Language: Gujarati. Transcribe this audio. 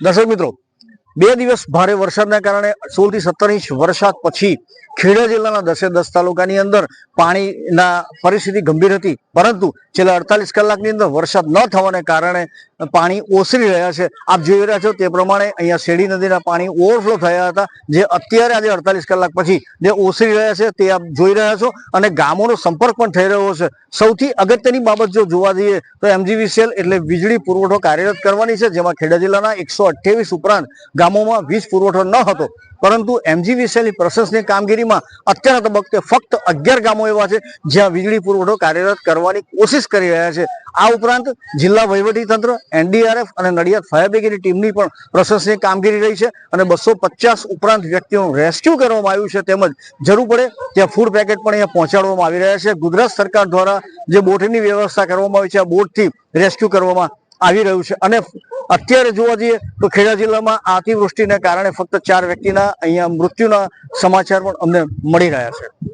દર્શક મિત્રો બે દિવસ ભારે વરસાદના કારણે સોળથી સત્તર ઇંચ વરસાદ પછી ખેડા જિલ્લાના દસે દસ તાલુકાની અંદર પાણીના પરિસ્થિતિ ગંભીર હતી. પરંતુ છેલ્લા અડતાલીસ કલાકની અંદર વરસાદ ન થવાને કારણે પાણી ઓસરી રહ્યા છે. આપ જોઈ રહ્યા છો તે પ્રમાણે અહીંયા શેરડી નદીના પાણી ઓવરફ્લો થયા હતા, જે અત્યારે આજે અડતાલીસ કલાક પછી જે ઓસરી રહ્યા છે તે આપ જોઈ રહ્યા છો અને ગામોનો સંપર્ક પણ થઈ રહ્યો છે. સૌથી અગત્યની બાબત જો જોવા જઈએ તો એમજીવીસીએલ એટલે વીજળી પુરવઠો કાર્યરત કરવાની છે, જેમાં ખેડા જિલ્લાના એકસો ઉપરાંત ગામોમાં વીજ પુરવઠો ન હતો, પરંતુ એમજીવીસીએલની પ્રોસેસની કામગીરીમાં અત્યારના તબક્કે ફક્ત અગિયાર ગામો એવા છે જ્યાં વીજળી પુરવઠો કાર્યરત કરવાની કોશિશ કરી રહ્યા છે. આ ઉપરાંત જિલ્લા તંત્ર એનડીઆરએફ અને નડિયાદ ફાયર બ્રિગેડની ટીમની પણ પ્રશંસની કામગીરી રહી છે અને બસો ઉપરાંત વ્યક્તિઓનું રેસ્ક્યુ કરવામાં આવ્યું છે. તેમજ જરૂર પડે ત્યાં ફૂડ પેકેટ પણ અહીંયા પહોંચાડવામાં આવી રહ્યા છે. ગુજરાત સરકાર દ્વારા જે બોટની વ્યવસ્થા કરવામાં આવી છે, આ બોટથી રેસ્ક્યુ કરવામાં આવી રહ્યું છે અને અત્યારે જોવા જઈએ તો ખેડા જિલ્લામાં અતિવૃષ્ટિને કારણે ફક્ત ચાર વ્યક્તિના અહીંયા મૃત્યુના સમાચાર પણ અમને મળી રહ્યા છે.